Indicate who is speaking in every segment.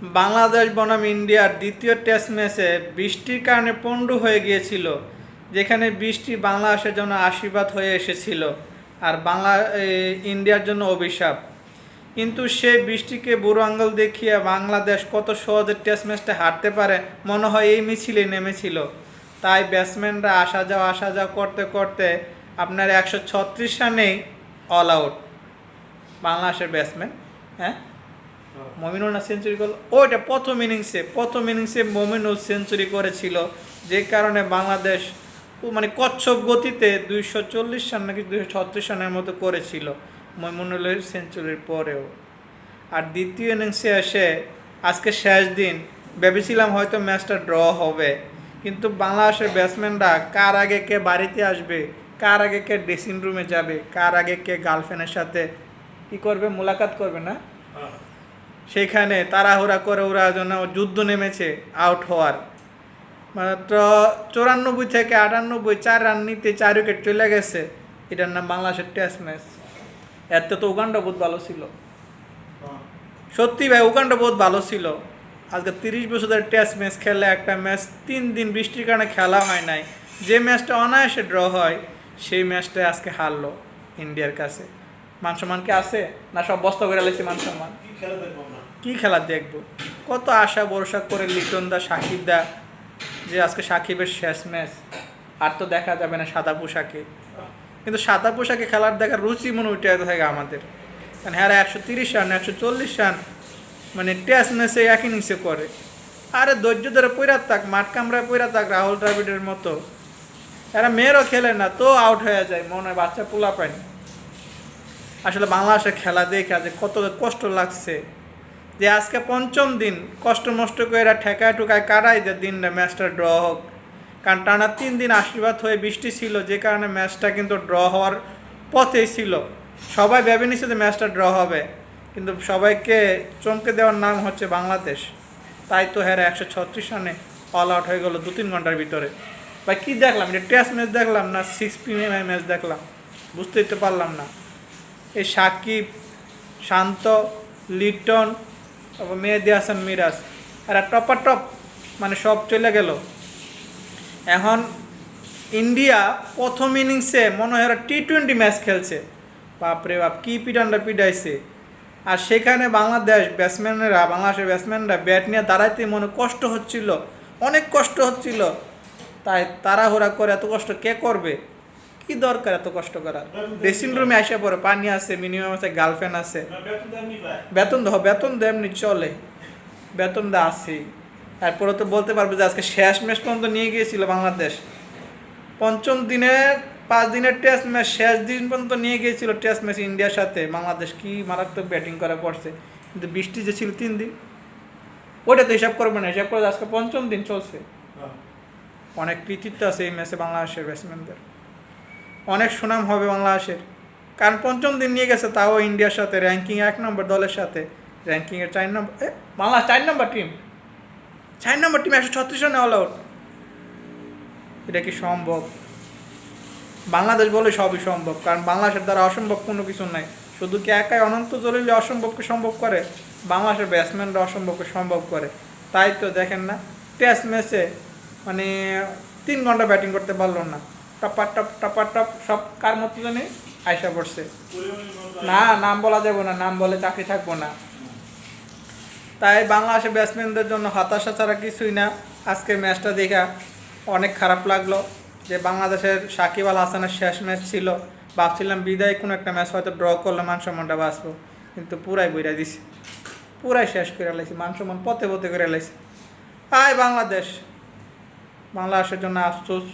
Speaker 1: বাংলাদেশ বনাম ইন্ডিয়ার দ্বিতীয় টেস্ট ম্যাচে বৃষ্টির কারণে পণ্ডু হয়ে গিয়েছিল, যেখানে বৃষ্টি বাংলাদেশের জন্য আশীর্বাদ হয়ে এসেছিল আর বাংলা ইন্ডিয়ার জন্য অভিশাপ। কিন্তু সেই বৃষ্টিকে বুড়ো আঙ্গল দেখিয়ে বাংলাদেশ কত সহজে টেস্ট ম্যাচটা হারতে পারে মনে হয় এই মিছিলে নেমেছিল। তাই ব্যাটসম্যানরা আসা যাওয়া আসা যাওয়া করতে করতে আপনার একশো ছত্রিশ রানেই অল আউট বাংলাদেশের ব্যাটসম্যান হ্যাঁ? মমিনুল না সেঞ্চুরি করল। ওইটা প্রথম ইনিংসে প্রথম ইনিংসে মমিনুল সেঞ্চুরি করেছিল। যে কারণে বাংলাদেশ মানে কচ্ছপ গতিতে দুইশো চল্লিশ রান নাকি দুইশো ছত্রিশ রানের মতো করেছিল মমিনুলের সেঞ্চুরির পরেও। আর দ্বিতীয় ইনিংসে এসে আজকে শেষ দিন ভেবেছিলাম হয়তো ম্যাচটা ড্র হবে। কিন্তু বাংলাদেশের ব্যাটসম্যানরা কার আগে কে বাড়িতে আসবে, কার আগে কে ড্রেসিং রুমে যাবে, কার আগে কে গার্লফ্রেন্ডের সাথে কি করবে, মোলাকাত করবে না? সেইখানে তাড়াহুড়া করে ওরা যেন যুদ্ধ নেমেছে আউট হওয়ার। মাত্র চৌরানব্বই থেকে আটানব্বই, চার রান নিতে চার উইকেট চলে গেছে। এটার নাম বাংলাদেশের টেস্ট ম্যাচ এত তো উগান্ডা বহুত ভালো ছিল। সত্যি ভাই, উগান্ডা বহুত ভালো ছিল। আজকে তিরিশ বছরের টেস্ট ম্যাচ খেলে একটা ম্যাচ তিন দিন বৃষ্টির কারণে খেলা হয় নাই। যে ম্যাচটা অনায়াসে ড্র হয়, সেই ম্যাচটা আজকে হারলো ইন্ডিয়ার কাছে। মান সম্মান কি আছে? না সব বস্তা করে লাগছে মান সম্মান?
Speaker 2: কি খেলা দেখব?
Speaker 1: কত আশা ভরসা করে লিটন দা, সাকিব দা, যে আজকে সাকিবের শেষ ম্যাচ। আর তো দেখা যাবে না সাদা পোশাকে। কিন্তু সাদা পোশাকে খেলার দেখার রুচি মনে উঠে থাকে আমাদের। কারণ হ্যাঁ একশো তিরিশ রান, একশো চল্লিশ রান মানে টেস্ট ম্যাচে এক ইনিংসে করে। আরে ধৈর্য ধরে পৈরাত থাক, মাঠ কামড়ায় পৈরা থাক, রাহুল দ্রাবিডের মতো। এরা মেয়েরও খেলে না, তো আউট হয়ে যায়, মনে হয় বাচ্চা পোলা পায়নি আসলে বাংলাদেশের খেলা দেখে যে কত কষ্ট লাগছে। যে আজকে পঞ্চম দিন, কষ্ট মষ্ট করে এরা ঠেকায় টুকায় কাটাই যে দিনটা ম্যাচটা ড্র হোক। কারণ টানা তিন দিন আশীর্বাদ হয়ে বৃষ্টি ছিল, যে কারণে ম্যাচটা কিন্তু ড্র হওয়ার পথেই ছিল। সবাই ভেবে নিচ্ছে যে ম্যাচটা ড্র হবে, কিন্তু সবাইকে চমকে দেওয়ার নাম হচ্ছে বাংলাদেশ। তাই তো হ্যাঁ একশো ছত্রিশ রানে অল আউট হয়ে গেল দু তিন ঘণ্টার ভিতরে। বা কী দেখলাম? এটা টেস্ট ম্যাচ দেখলাম না সিক্স পিএম ম্যাচ দেখলাম? বুঝতেই তো পারলাম না। এই সাকিব, শান্ত, লিটন তারপর মেহেদি হাসান মিরাজ। আর টপার টপ মানে সব চলে গেল। এখন ইন্ডিয়া প্রথম ইনিংসে মনে হয় টি টোয়েন্টি ম্যাচ খেলছে। বাপরে বাপ, কী পিটানটা পিটাইছে। আর সেখানে বাংলাদেশ ব্যাটসম্যানেরা বাংলাদেশের ব্যাটসম্যানরা ব্যাট নিয়ে দাঁড়াইতে মনে কষ্ট হচ্ছিল, অনেক কষ্ট হচ্ছিল। তাই তাড়াহুড়া করে এত কষ্ট কে করবে? কি দরকার এত কষ্ট করার? ড্রেসিং রুমে আসে পরে পানি আছে মিনিমাম আছে গার্লফ্রেন্ড আছে।
Speaker 2: বেতন
Speaker 1: দেহ বেতন দেয় এমনি চলে। বেতন দা আছেই তারপরে তো বলতে পারবে যে আজকে শেষ ম্যাচ পর্যন্ত নিয়ে গিয়েছিল বাংলাদেশ। পঞ্চম দিনের পাঁচ দিনের টেস্ট ম্যাচ শেষ দিন পর্যন্ত নিয়ে গিয়েছিল টেস্ট ম্যাচ ইন্ডিয়ার সাথে। বাংলাদেশ কি মারাত্মক ব্যাটিং করা পড়ছে কিন্তু বৃষ্টি যে ছিল তিন দিন। ওটা তো হিসাব করবে না হিসাব করে আজকে পঞ্চম দিন চলছে।
Speaker 2: হ্যাঁ।
Speaker 1: অনেক কৃতিত্ব আছে এই ম্যাচে বাংলাদেশের ব্যাটসম্যানদের অনেক সুনাম হবে বাংলাদেশের। কারণ পঞ্চম দিন নিয়ে গেছে, তাও ইন্ডিয়ার সাথে র্যাঙ্কিং এক নম্বর দলের সাথে। র্যাঙ্কিংয়ের চার নম্বর এ বাংলা চার নম্বর টিম চার নম্বর টিম একশো ছত্রিশ রানে অল আউট এটা কি সম্ভব? বাংলাদেশ বলে সবই সম্ভব, কারণ বাংলাদেশের দ্বারা অসম্ভব কোনো কিছু নাই। শুধু কি একাই অনন্ত জলিলে অসম্ভবকে সম্ভব করে? বাংলাদেশের ব্যাটসম্যানরা অসম্ভবকে সম্ভব করে। তাই তো দেখেন না টেস্ট ম্যাচে মানে তিন ঘণ্টা ব্যাটিং করতে পারল না। টপার টপ টপার টপ, সব কার মতো জানি? আয়সা পড়ছে। না, নাম বলা যাবে না, নাম বলে চাকরি থাকব না। তাই বাংলাদেশের ব্যাটসম্যানদের জন্য হতাশা ছাড়া কিছুই না। আজকের ম্যাচটা দেখা অনেক খারাপ লাগল যে বাংলাদেশের সাকিব আল হাসানের শেষ ম্যাচ ছিল। ভাবছিলাম বিদায় কোনো একটা ম্যাচ হয়তো ড্র করলে মান সম্মানটা বাঁচবো, কিন্তু পুরাই বইরা দিছি। পুরাই শেষ করে লাইছি মান সম্মান পথে পথে করে লাইছি। আয় বাংলাদেশ। বাংলাদেশের জন্য আফসোস।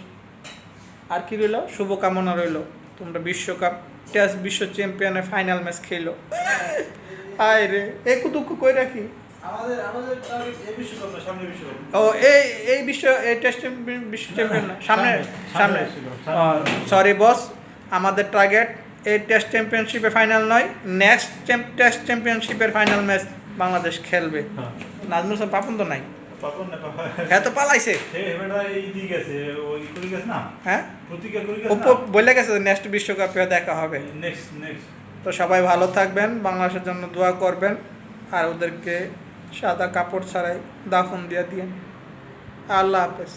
Speaker 1: আর কি রইল? শুভকামনা রইল। তোমরা বিশ্বকাপ টেস্ট বিশ্ব চ্যাম্পিয়নে ফাইনাল ম্যাচ খেলো। আয় রে একটু দুঃখ কই রাখি
Speaker 2: আমাদের আমাদের টার্গেট এই বিশ্বকাপ সামনে বিশ্বকাপ?
Speaker 1: ও এই এই বিশ্ব এই টেস্ট বিশ্ব চ্যাম্পিয়ন না সামনে সামনে। সরি বস আমাদের টার্গেট এই টেস্ট চ্যাম্পিয়নশিপে ফাইনাল নয় নেক্সট টেস্ট চ্যাম্পিয়নশিপের ফাইনাল ম্যাচ বাংলাদেশ খেলবে। নাজমুল হোসেন পাপন তো নাই। হ্যাঁ তো পালাইছে। হ্যাঁ? বলে গেছে নেক্সট বিশ্বকাপে দেখা হবে। তো সবাই ভালো থাকবেন বাংলাদেশের জন্য দোয়া করবেন। আর ওদেরকে সাদা কাপড় ছাড়াই দাফন দিয়ে দিয়েন। আল্লাহ হাফেজ।